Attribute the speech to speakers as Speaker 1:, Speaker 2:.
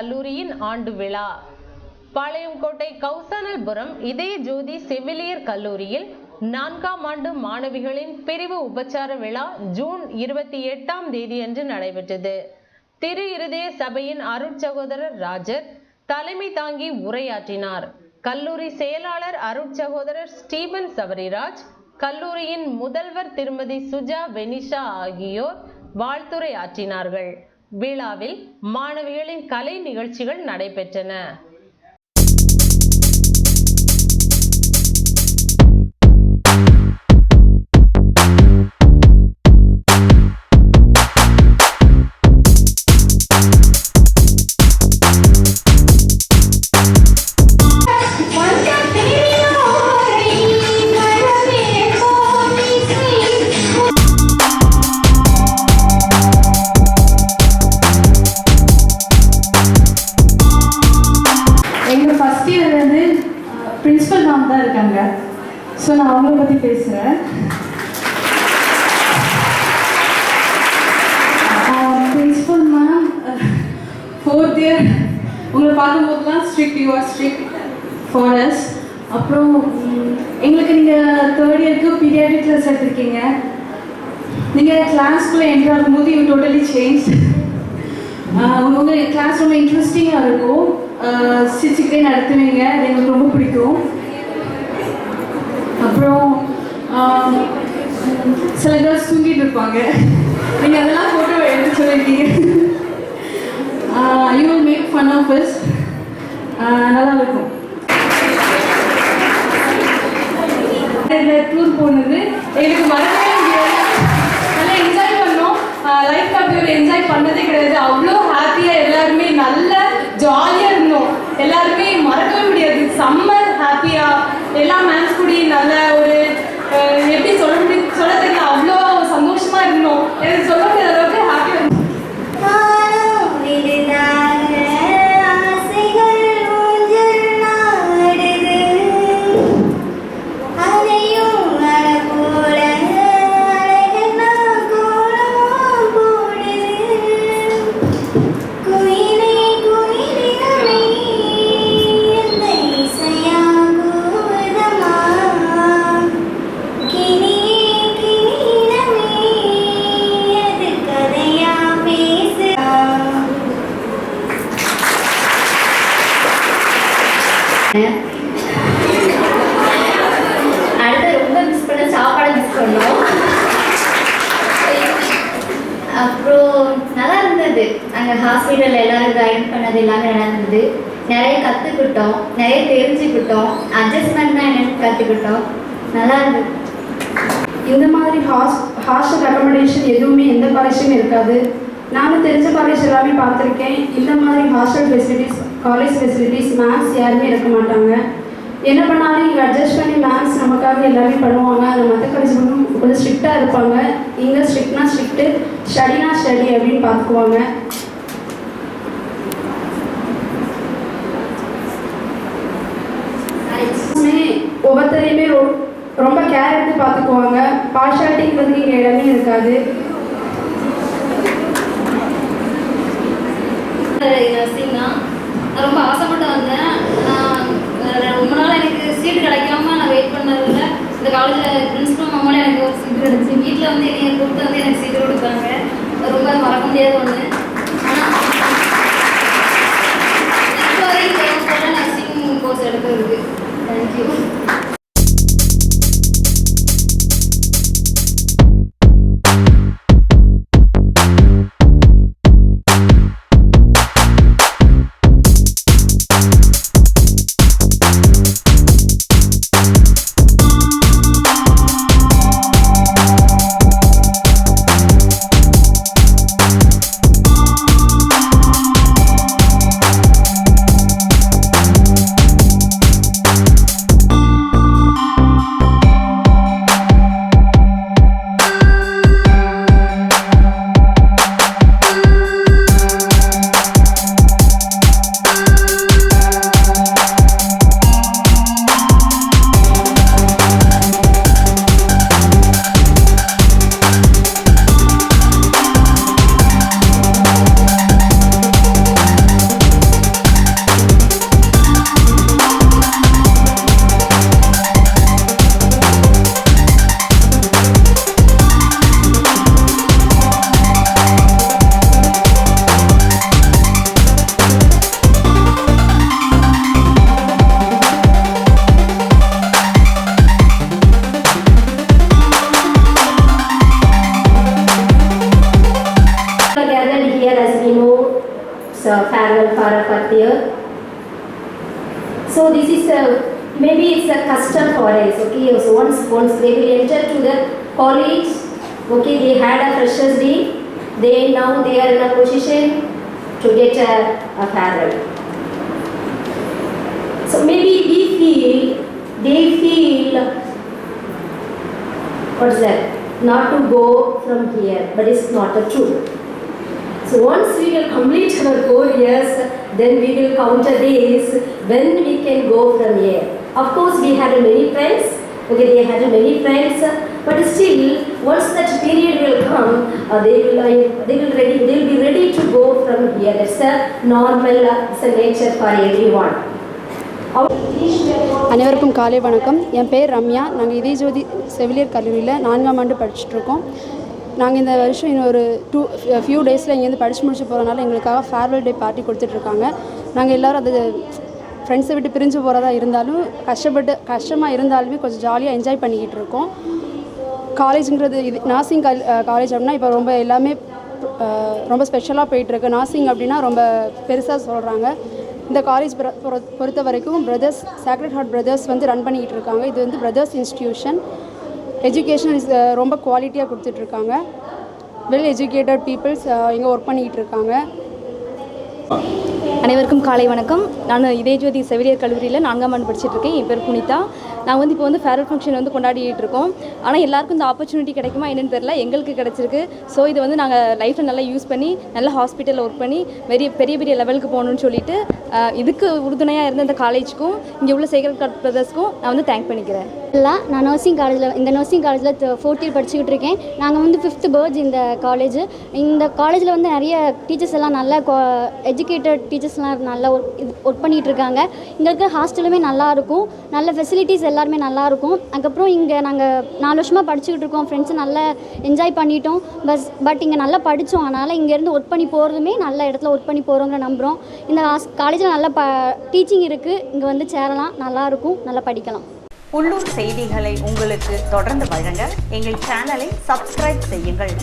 Speaker 1: கல்லூரியின் ஆண்டு விழா. பாளையங்கோட்டை கௌசானல்புரம் இதய ஜோதி செவிலியர் கல்லூரியில் நான்காம் ஆண்டு மாணவிகளின் பிரிவு உபச்சார விழா ஜூன் இருபத்தி எட்டாம் தேதியன்று நடைபெற்றது. திரு இருதய சபையின் அருட்சகோதரர் ராஜர் தலைமை தாங்கி உரையாற்றினார். கல்லூரி செயலாளர் அருட்சகோதரர் ஸ்டீபன் சவரிராஜ் கல்லூரியின் முதல்வர் திருமதி சுஜா வெனிஷா ஆகியோர் வாழ்த்துரை ஆற்றினார்கள் விழாவில் மாணவிகளின் கலை நிகழ்ச்சிகள் நடைபெற்றன.
Speaker 2: Strict you are strict for us அப்புறம் எங்களுக்கு நீங்கள் தேர்ட் இயருக்கு பீரியாடிக் கிளாஸ் எடுத்திருக்கீங்க. நீங்கள் கிளாஸ்க்குள்ளே என்ட்ரு ஆகும்போது யூ டோட்டலி சேஞ்ச் உங்கள் கிளாஸ் ரொம்ப இன்ட்ரெஸ்டிங்காக இருக்கும். சிச்சுக்கே நடத்துவீங்க. அது எங்களுக்கு ரொம்ப பிடிக்கும். அப்புறம் சில கேர்ள்ஸ் தூங்கிட்டு இருப்பாங்க. நீங்கள் அதெல்லாம் ஃபோட்டோ எடுத்து சொல்லியிருக்கீங்க. You will make fun of us. நல்லா இருக்கும் டூர் போனது எங்களுக்கு மறக்கவே முடியாது. நல்லா என்ஜாய் பண்ணோம். லைஃப் அப்படி ஒரு என்ஜாய் பண்ணதே கிடையாது. அவ்வளோ ஹாப்பியாக எல்லாருமே நல்ல ஜாலியாக இருந்தோம். எல்லாருமே
Speaker 3: நாங்கள் ஹாஸ்பிட்டலில் எல்லோரும் கைட் பண்ணது எல்லாமே நல்லா இருந்தது நிறைய கற்றுக்கிட்டோம் நிறைய தெரிஞ்சுக்கிட்டோம். அட்ஜஸ்ட்மெண்ட்னா என்னென்னு கற்றுக்கிட்டோம் நல்லா இருந்தது.
Speaker 4: இந்த மாதிரி ஹாஸ் ஹாஸ்டல் அக்கமடேஷன் எதுவுமே எந்த காலேஜும் இருக்காது. நானும் தெரிஞ்ச காலேஜ் எல்லாமே பார்த்துருக்கேன். இந்த மாதிரி hostel facilities college facilities ma'ams யாருமே இருக்க மாட்டாங்க. என்ன பண்ணாலும் இங்கே அட்ஜஸ்ட் பண்ணி மேம்ஸ் நமக்காக எல்லாமே பண்ணுவாங்க. அந்த மற்ற காலேஜ் கொஞ்சம் ஸ்ட்ரிக்டாக இருப்பாங்க. இங்கே ஸ்ட்ரிக்ட்னா ஸ்ட்ரிக்ட்டு ஸ்டடினா ஸ்டடி அப்படின்னு பார்த்துக்குவாங்க எல்லாருமே ஒவ்வொருத்தரையுமே ரொ- ரொம்ப கேர் எடுத்து பார்த்துக்குவாங்க. பார்ஷாலிட்டிங்கிறது இங்கே இடமே இருக்காது.
Speaker 5: more farewell parapathya. So this is a, maybe it's a
Speaker 6: custom
Speaker 7: for us, okay. So once, once they will enter to the college, okay, they had a freshers day, they now they are in a position to get a, a farewell. So maybe we feel, they feel, what's that? Not to go from here, but it's not a truth. So once we will complete our four years, then we will count the days when we can go from here. Of course, we had many friends. Okay, they had many friends, but still, once that period will come, uh, they will uh, they will ready they will be ready to go from here. That's a normal it's a nature for everyone.
Speaker 4: அனைவருக்கும் காலை வணக்கம் என் பேர் ரம்யா நாங்கள் இதே ஜோதி செவிலியர் கல்லூரியில் நான்காம் ஆண்டு படிச்சுட்ருக்கோம் நாங்கள் இந்த வருஷம் இன்னொரு டூ ஃபியூ டேஸில் இங்கேருந்து படித்து முடிச்சு போகிறனால எங்களுக்காக ஃபேர்வெல் டே பார்ட்டி கொடுத்துட்ருக்காங்க. நாங்கள் எல்லோரும் அது ஃப்ரெண்ட்ஸை விட்டு பிரிஞ்சு போகிறதா இருந்தாலும் கஷ்டப்பட்டு கஷ்டமாக இருந்தாலுமே கொஞ்சம் ஜாலியாக என்ஜாய் பண்ணிக்கிட்டு இருக்கோம் காலேஜுங்கிறது இது நர்சிங் கல் காலேஜ் அப்படின்னா இப்போ ரொம்ப எல்லாமே ரொம்ப ஸ்பெஷலாக போயிட்டுருக்கு. நார்சிங் அப்படின்னா ரொம்ப பெருசாக சொல்கிறாங்க இந்த காலேஜ் பொறுத்த வரைக்கும் பிரதர்ஸ் சேக்ரட் ஹார்ட் பிரதர்ஸ் வந்து ரன் பண்ணிக்கிட்டு இருக்காங்க இது வந்து brothers institution education is uh, ரொம்ப குவாலிட்டியாக கொடுத்துட்ருக்காங்க. வெல் எஜுகேட்டட் பீப்புள்ஸ் uh, இங்கே ஒர்க் பண்ணிக்கிட்டு இருக்காங்க
Speaker 8: அனைவருக்கும் காலை வணக்கம். நான் இதயஜோதி செவிலியர் கல்லூரியில் நான்காம் ஆண்டு படிச்சுட்டு இருக்கேன் என் பேர் புனிதா. நாங்கள் வந்து இப்போ வந்து ஃபேர்வெல் ஃபங்க்ஷன் வந்து கொண்டாடிட்டு இருக்கோம் ஆனால் எல்லாருக்கும் இந்த ஆப்பர்ச்சுனிட்டி கிடைக்குமா என்னென்னு தெரில எங்களுக்கு கிடைச்சிருக்கு. ஸோ இது வந்து நாங்கள் லைஃப்பில் நல்லா யூஸ் பண்ணி நல்லா ஹாஸ்பிட்டலில் ஒர்க் பண்ணி பெரிய பெரிய பெரிய லெவலுக்கு போகணும்னு சொல்லிட்டு இதுக்கு உறுதுணையாக இருந்த இந்த காலேஜுக்கும் இங்கே உள்ள சேகர் பிரதர்ஸ்க்கும் நான் வந்து தேங்க் பண்ணிக்கிறேன்.
Speaker 9: இல்லை நான் நர்சிங் காலேஜில் இந்த நர்சிங் காலேஜில் ஃபோர்த் இயர் படிச்சுக்கிட்டு இருக்கேன். நாங்கள் வந்து ஃபிஃப்த் பேர்ட்ஸ் இந்த காலேஜ் இந்த காலேஜில் வந்து நிறைய டீச்சர்ஸ் எல்லாம் நல்ல எஜுகேட்டட் டீச்சர்ஸ்லாம் நல்லா ஒர்க் ஒர்க் பண்ணிகிட்டு இருக்காங்க. இங்கே இருக்க ஹாஸ்டலுமே நல்லா இருக்கும். நல்ல ஃபெசிலிட்டிஸ் எல்லாருமே நல்லாயிருக்கும் அதுக்கப்புறம் இங்கே நாங்கள் நாலு வருஷமாக படிச்சுக்கிட்டு இருக்கோம். ஃப்ரெண்ட்ஸு நல்லா என்ஜாய் பண்ணிட்டோம். பஸ் பட் இங்கே நல்லா படித்தோம் அதனால் இங்கேருந்து ஒர்க் பண்ணி போகிறதுமே நல்ல இடத்துல ஒர்க் பண்ணி போகிறோங்கிற நம்புகிறோம் இந்த காலேஜில் நல்ல ப டீச்சிங் இருக்குது இங்கே வந்து சேரலாம். நல்லாயிருக்கும் நல்லா படிக்கலாம்.
Speaker 10: உள்ளூர் செய்திகளை உங்களுக்கு தொடர்ந்து வழங்க எங்கள் சேனலை சப்ஸ்கிரைப் செய்யுங்கள்.